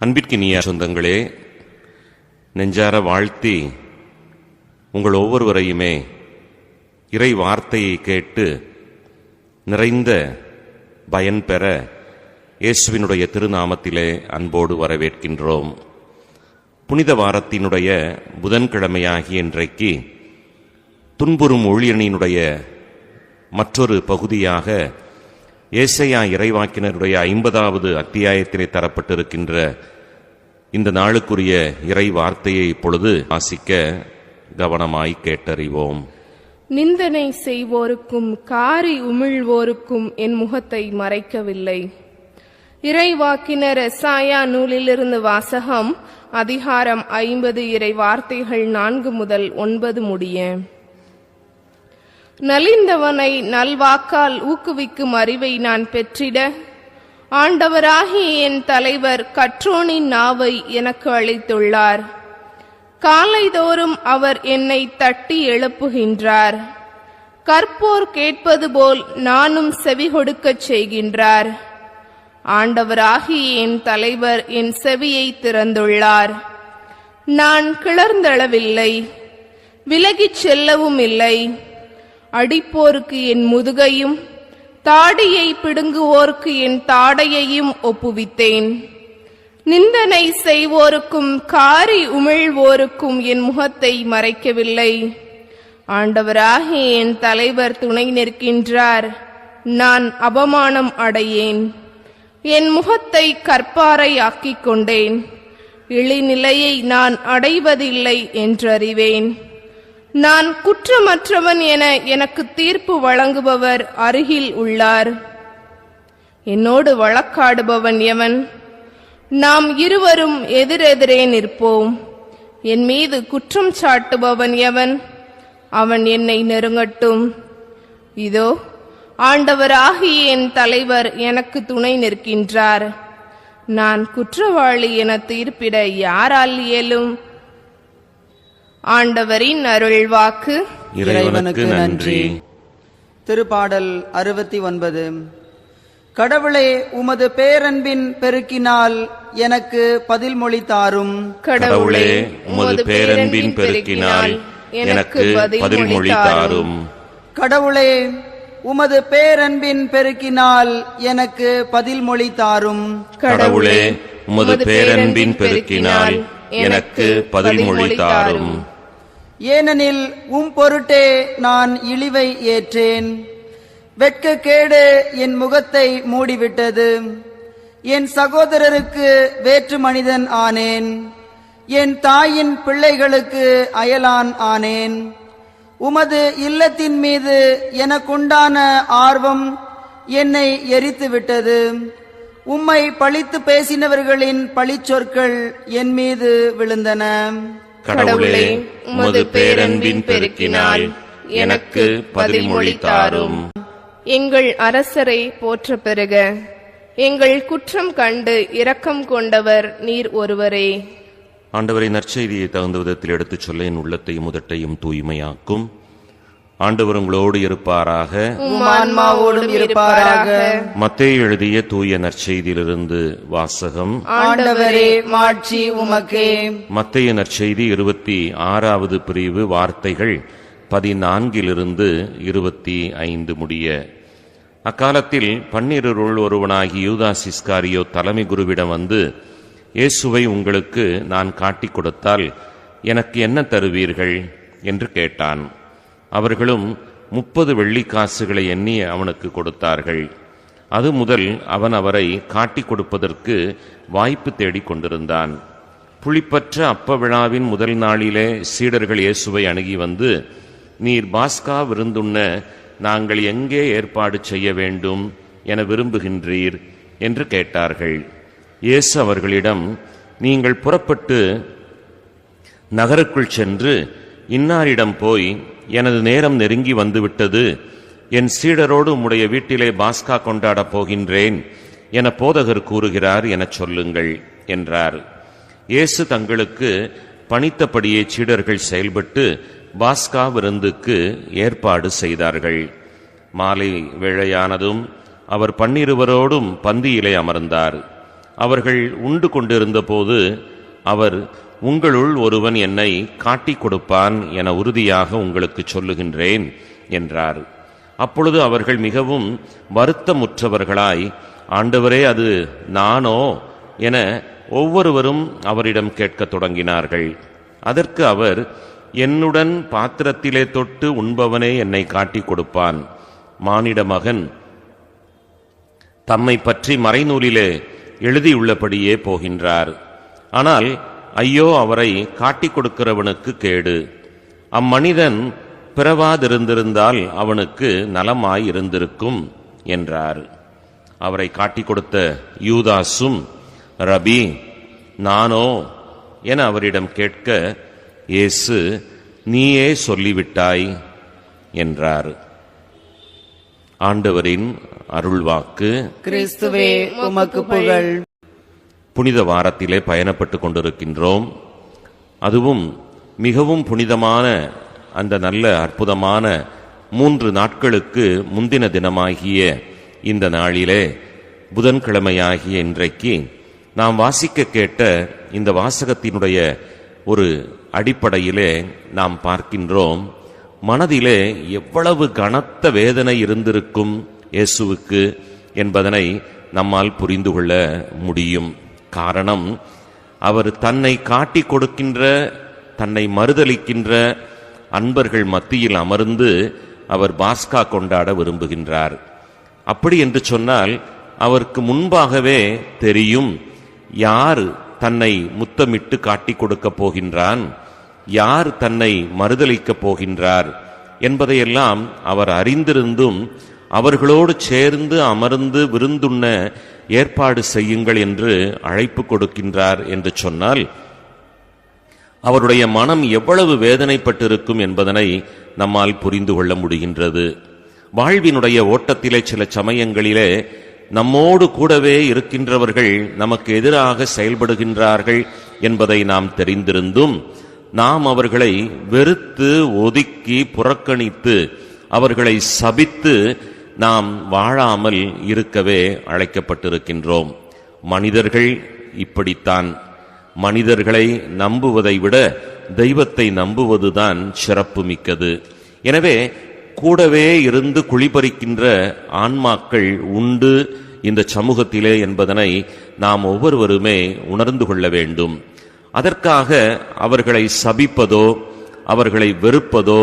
அன்பிற்கினிய சொந்தங்களே நெஞ்சார வாழ்த்தி உங்கள் ஒவ்வொருவரையுமே இறை வார்த்தையை கேட்டு நிறைந்த பயன் பெற இயேசுவினுடைய திருநாமத்திலே அன்போடு வரவேற்கின்றோம். புனித வாரத்தினுடைய புதன்கிழமையாகிய இன்றைக்கு துன்புறும் ஊழியனினுடைய மற்றொரு பகுதியாக ஏசையா இறைவாக்கினருடைய ஐம்பதாவது அத்தியாயத்திலே தரப்பட்டிருக்கின்ற இந்த நாளுக்குரிய இறை வார்த்தையை இப்பொழுது வாசிக்க கவனமாய் கேட்டறிவோம். நிந்தனை செய்வோருக்கும் காரி உமிழ்வோருக்கும் என் முகத்தை மறைக்கவில்லை. இறைவாக்கினர் எசாயா நூலிலிருந்து வாசகம் அதிகாரம் ஐம்பது இறை வார்த்தைகள் நான்கு முதல் ஒன்பது முடிய. நலிந்தவனை நல்வாக்கால் ஊக்குவிக்கும் அறிவை நான் பெற்றிட. ஆண்டவராகிய என் தலைவர் கற்றோனின் நாவை எனக்கு அளித்துள்ளார். காலைதோறும் அவர் என்னை தட்டி எழுப்புகின்றார். கற்போர் கேட்பது போல் நானும் செவி கொடுக்கச் செய்கின்றார். ஆண்டவராகிய என் தலைவர் என் செவியை திறந்துள்ளார். நான் கிளர்ந்தளவில்லை. விலகிச் செல்லவும் இல்லை அடிப்போருக்கு என் முதுகையும் தாடியை பிடுங்குவோருக்கு என் தாடையையும் ஒப்புவித்தேன். நிந்தனை செய்வோருக்கும் காரி உமிழ்வோருக்கும் என் முகத்தை மறைக்கவில்லை. ஆண்டவராகி என் தலைவர் துணை நிற்கின்றார். நான் அபமானம் அடையேன். என் முகத்தை கற்பாரை ஆக்கிக் கொண்டேன் இழிநிலையை நான் அடைவதில்லை என்றறிவேன். நான் குற்றமற்றவன் என எனக்கு தீர்ப்பு வழங்குபவர் அருகில் உள்ளார். என்னோடு வழக்காடுபவன் எவன்? நாம் இருவரும் எதிரெதிரே நிற்போம். என் மீது குற்றம் சாட்டுபவன் எவன்? அவன் என்னை நெருங்கட்டும். இதோ ஆண்டவராகிய என் தலைவர் எனக்கு துணை நிற்கின்றார். நான் குற்றவாளி என தீர்ப்பிட யாரால் இயலும்? ஆண்டவரின் அருள்வாக்கு இறைவனுக்கு நன்றி. திருப்பாடல் அறுபத்தி ஒன்பது கடவுளே உமது பேரன்பின் பெருக்கினால் எனக்கு பதில் மொழி தாரும். கடவுளே உமது பேரன்பின் பெருக்கினால் எனக்கு பதில்மொழி தாரும். கடவுளே உமது பேரன்பின் பெருக்கினால் எனக்கு பதில் மொழி தாரும். கடவுளே உமது பேரன்பின் பெருக்கினால் எனக்கு பதில்மொழி தாரும். ஏனெனில் உம் பொருட்டே நான் இழிவை ஏற்றேன். வெட்கக்கேடு என் முகத்தை மூடிவிட்டது. என் சகோதரருக்கு வேற்று மனிதன் ஆனேன். என் தாயின் பிள்ளைகளுக்கு அயலான் ஆனேன். உமது இல்லத்தின் மீது எனக்குண்டான ஆர்வம் என்னை எரித்து விட்டது உம்மை பழித்து பேசினவர்களின் பழிச்சொற்கள் என் மீது விழுந்தன. கடவுளே உமது பேரன்பின் பெருக்கினால் எனக்கு பதில்மொழி தாரும் எங்கள் அரசரை போற்ற பெறுக எங்கள் குற்றம் கண்டு இரக்கம் கொண்டவர் நீர் ஒருவரே. ஆண்டவரை நற்செய்தியை தகுந்த விதத்தில் எடுத்துச் சொல்ல என் உள்ளத்தையும் முதட்டையும் தூய்மையாக்கும். ஆண்டவர் உங்களோடு இருப்பாராக. ஆன்மாவோடும் இருப்பாராக. மத்தேயு எழுதிய தூய நற்செய்தியிலிருந்து வாசகம். ஆண்டவரே மாட்சி உமக்கே. மத்தேயு நற்செய்தி இருபத்தி ஆறாவது பிரிவு வார்த்தைகள் பதினான்கிலிருந்து இருபத்தி ஐந்து முடிய. அக்காலத்தில் பன்னிருள் ஒருவனாகி யூதாஸ் இஸ்காரியோ தலைமை குருவிடம் வந்து இயேசுவை உங்களுக்கு நான் காட்டிக் கொடுத்தால் எனக்கு என்ன தருவீர்கள்? என்று கேட்டான். அவர்களும் முப்பது வெள்ளிக்காசுகளை எண்ணி அவனுக்கு கொடுத்தார்கள். அது முதல் அவன் அவரை காட்டி கொடுப்பதற்கு வாய்ப்பு தேடிக் கொண்டிருந்தான். புளிப்பற்ற அப்ப விழாவின் முதல் நாளிலே சீடர்கள் இயேசுவை அணுகி வந்து நீர் பாஸ்கா விருந்துண்ண நாங்கள் எங்கே ஏற்பாடு செய்ய வேண்டும் என விரும்புகின்றீர் என்று கேட்டார்கள். இயேசு அவர்களிடம் நீங்கள் புறப்பட்டு நகருக்குள் சென்று இன்னாரிடம் போய் எனது நேரம் நெருங்கி வந்துவிட்டது. என் சீடரோடு உம்முடைய வீட்டிலே பாஸ்கா கொண்டாடப் போகின்றேன் என போதகர் கூறுகிறார் எனச் சொல்லுங்கள் என்றார். இயேசு தங்களுக்கு பணித்தபடியே சீடர்கள் செயல்பட்டு பாஸ்கா விருந்துக்கு ஏற்பாடு செய்தார்கள். மாலை வேளையானதும் அவர் பன்னிருவரோடும் பந்தியிலே அமர்ந்தார். அவர்கள் உண்டு கொண்டிருந்தபோது அவர் உங்களுள் ஒருவன் என்னை காட்டிக் கொடுப்பான் என உறுதியாக உங்களுக்கு சொல்லுகின்றேன் என்றார். அப்பொழுது அவர்கள் மிகவும் வருத்தமுற்றவர்களாய் ஆண்டவரே அது நானோ என ஒவ்வொருவரும் அவரிடம் கேட்கத் தொடங்கினார்கள். அதற்கு அவர் என்னுடன் பாத்திரத்திலே தொட்டு உண்பவனே என்னை காட்டிக் கொடுப்பான். மானிட மகன் தம்மை பற்றி மறைநூலிலே எழுதியுள்ளபடியே போகின்றார். ஆனால் ஐயோ அவரை காட்டிக் கொடுக்கிறவனுக்கு கேடு. அம்மனிதன் பிறவாதிருந்திருந்தால் அவனுக்கு நலமாயிருந்திருக்கும் என்றார். அவரை காட்டிக் கொடுத்த யூதாசும் ரபி நானோ? என அவரிடம் கேட்க இயேசு நீயே சொல்லிவிட்டாய் என்றார். ஆண்டவரின் அருள்வாக்கு. கிறிஸ்துவே உமக்கு புகழ். புனித வாரத்திலே பயணப்பட்டு கொண்டிருக்கின்றோம். அதுவும் மிகவும் புனிதமான அந்த நல்ல அற்புதமான மூன்று நாட்களுக்கு முந்தின தினமாகிய இந்த நாளிலே புதன்கிழமையாகிய இன்றைக்கு நாம் வாசிக்க கேட்ட இந்த வாசகத்தினுடைய ஒரு அடிப்படையிலே நாம் பார்க்கின்றோம். மனதிலே எவ்வளவு கனத்த வேதனை இருந்திருக்கும் இயேசுவுக்கு என்பதனை நம்மால் புரிந்து கொள்ள முடியும். காரணம் அவர் தன்னை காட்டி கொடுக்கின்ற தன்னை மறுதளிக்கின்ற அன்பர்கள் மத்தியில் அமர்ந்து அவர் பாஸ்கா கொண்டாட விரும்புகின்றார். அப்படி என்று சொன்னால் அவருக்கு முன்பாகவே தெரியும் யார் தன்னை முத்தமிட்டு காட்டி கொடுக்கப் போகின்றான் யார் தன்னை மறுதளிக்கப் போகின்றார் என்பதையெல்லாம் அவர் அறிந்திருந்தும் அவர்களோடு சேர்ந்து அமர்ந்து விருந்துண்ண ஏற்பாடு செய்யுங்கள் என்று அழைப்பு கொடுக்கின்றார் என்று சொன்னால் அவருடைய மனம் எவ்வளவு வேதனைப்பட்டிருக்கும் என்பதனை நம்மால் புரிந்து கொள்ள முடிகின்றது. வாழ்வினுடைய ஓட்டத்திலே சில சமயங்களிலே நம்மோடு கூடவே இருக்கின்றவர்கள் நமக்கு எதிராக செயல்படுகின்றார்கள் என்பதை நாம் தெரிந்திருந்தும் நாம் அவர்களை வெறுத்து ஒதுக்கி புறக்கணித்து அவர்களை சபித்து நாம் வாழாமல் இருக்கவே அழைக்கப்பட்டிருக்கின்றோம். மனிதர்கள் இப்படித்தான். மனிதர்களை நம்புவதை விட தெய்வத்தை நம்புவதுதான் சிறப்பு மிக்கது எனவே கூடவே இருந்து குளிபறிக்கின்ற ஆன்மாக்கள் உண்டு இந்த சமூகத்திலே என்பதனை நாம் ஒவ்வொருவருமே உணர்ந்து கொள்ள வேண்டும். அதற்காக அவர்களை சபிப்பதோ அவர்களை வெறுப்பதோ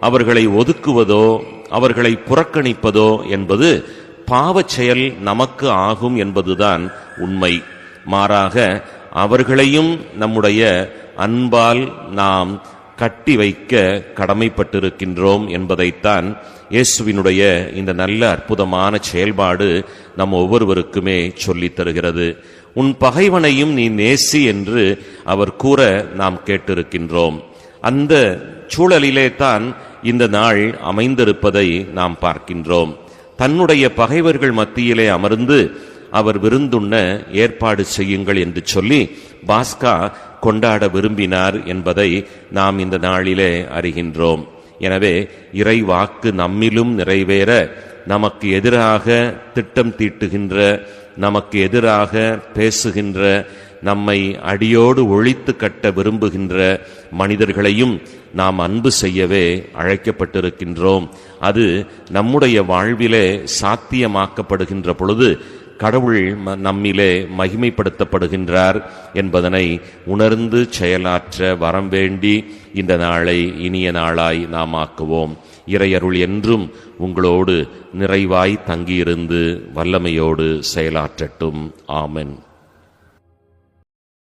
அவர்களை ஒதுக்குவதோ அவர்களை புறக்கணிப்பதோ என்பது பாவச் செயல் நமக்கு ஆகும் என்பதுதான் உண்மை. மாறாக அவர்களையும் நம்முடைய அன்பால் நாம் கட்டி வைக்க கடமைப்பட்டிருக்கின்றோம் என்பதைத்தான் இயேசுவினுடைய இந்த நல்ல அற்புதமான செயல்பாடு நம் ஒவ்வொருவருக்குமே சொல்லித் தருகிறது. உன் பகைவனையும் நீ நேசி என்று அவர் கூற நாம் கேட்டிருக்கின்றோம். அந்த சூழலிலே தான் இந்த நாள் அமைந்திருப்பதை நாம் பார்க்கின்றோம். தன்னுடைய பகைவர்கள் மத்தியிலே அமர்ந்து அவர் விருந்துண்ண ஏற்பாடு செய்யுங்கள் என்று சொல்லி பாஸ்கா கொண்டாட விரும்பினார் என்பதை நாம் இந்த நாளிலே அறிகின்றோம். எனவே இறை வாக்கு நம்மிலும் நிறைவேற நமக்கு எதிராக திட்டம் தீட்டுகின்ற நமக்கு எதிராக பேசுகின்ற நம்மை அடியோடு ஒழித்து கட்ட விரும்புகின்ற மனிதர்களையும் நாம் அன்பு செய்யவே அழைக்கப்பட்டிருக்கின்றோம். அது நம்முடைய வாழ்விலே சாத்தியமாக்கப்படுகின்ற பொழுது கடவுள் ம- நம்மிலே மகிமைப்படுத்தப்படுகின்றார் என்பதனை உணர்ந்து செயலாற்ற வரம் வேண்டி இந்த நாளை இனிய நாளாய் நாம் ஆக்குவோம். இறையருள் என்றும் உங்களோடு நிறைவாய் தங்கியிருந்து வல்லமையோடு செயலாற்றட்டும். ஆமென்.